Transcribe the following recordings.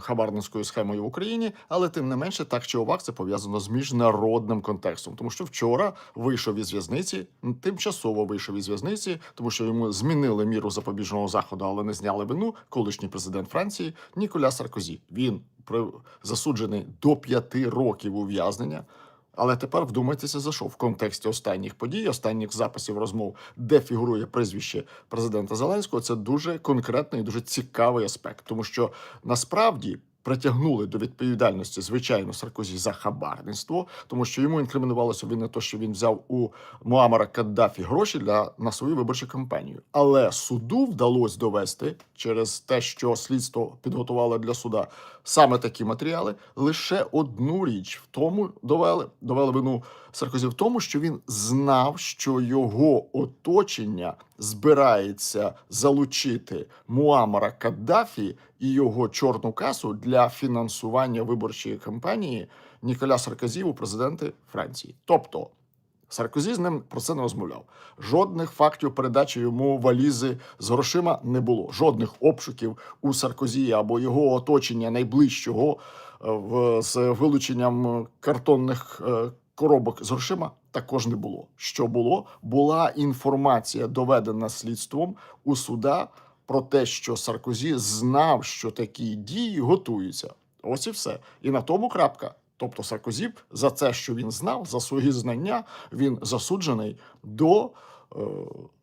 хабарницькою схемою в Україні, але тим не менше, так чи овак це пов'язано з міжнародним контекстом, тому що вчора вийшов із в'язниці, тимчасово вийшов із в'язниці, тому що йому змінили міру запобіжного заходу, але не зняли вину. Колишній президент Франції Ніколя Саркозі. Він засуджений до п'яти років ув'язнення. Але тепер вдумайтеся за що в контексті останніх подій, останніх записів розмов, де фігурує прізвище президента Зеленського. Це дуже конкретний і дуже цікавий аспект, тому що насправді. Притягнули до відповідальності звичайно Саркозі за хабарництво, тому що йому інкримінувалося він не то, що він взяв у Муамара Каддафі гроші для на свою виборчу кампанію. Але суду вдалося довести через те, що слідство підготувало для суда саме такі матеріали. Лише одну річ в тому довели довели вину Саркозі в тому, що він знав, що його оточення збирається залучити Муамара Каддафі і його чорну касу для фінансування виборчої кампанії Ніколя Саркозі у президенти Франції. Тобто Саркозі з ним про це не розмовляв. Жодних фактів передачі йому валізи з грошима не було. Жодних обшуків у Саркозі або його оточення найближчого е, в, з вилученням картонних е, коробок з грошима також не було. Що було? Була інформація, доведена слідством у суда про те, що Саркозі знав, що такі дії готуються. Ось і все. І на тому крапка. Тобто Саркозі за це, що він знав, за свої знання, він засуджений до е,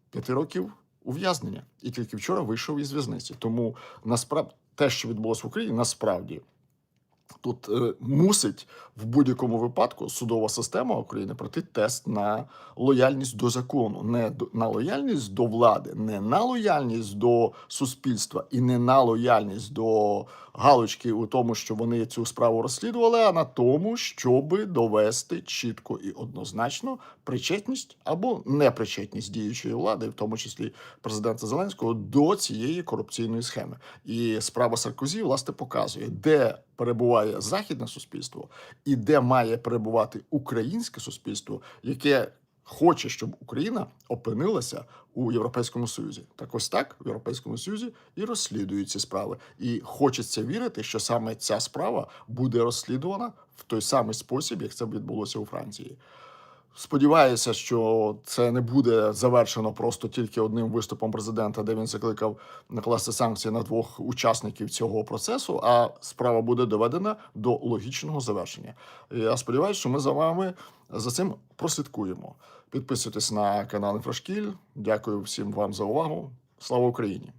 п'яти років ув'язнення. І тільки вчора вийшов із в'язниці. Тому насправді те, що відбулося в Україні, насправді тут е, мусить в будь-якому випадку судова система України пройти тест на лояльність до закону, не до, на лояльність до влади, не на лояльність до суспільства і не на лояльність до галочки у тому, що вони цю справу розслідували, а на тому, щоб довести чітко і однозначно причетність або непричетність діючої влади, в тому числі президента Зеленського, до цієї корупційної схеми. І справа Саркозі власне показує, де перебуває західне суспільство і де має перебувати українське суспільство, яке хоче, щоб Україна опинилася у Європейському Союзі. Так ось так в Європейському Союзі і розслідують ці справи. І хочеться вірити, що саме ця справа буде розслідувана в той самий спосіб, як це відбулося у Франції. Сподіваюся, що це не буде завершено просто тільки одним виступом президента, де він закликав накласти санкції на двох учасників цього процесу. А справа буде доведена до логічного завершення. Я сподіваюся, що ми за вами за цим прослідкуємо. Підписуйтесь на канал Інфрашкіль. Дякую всім вам за увагу. Слава Україні!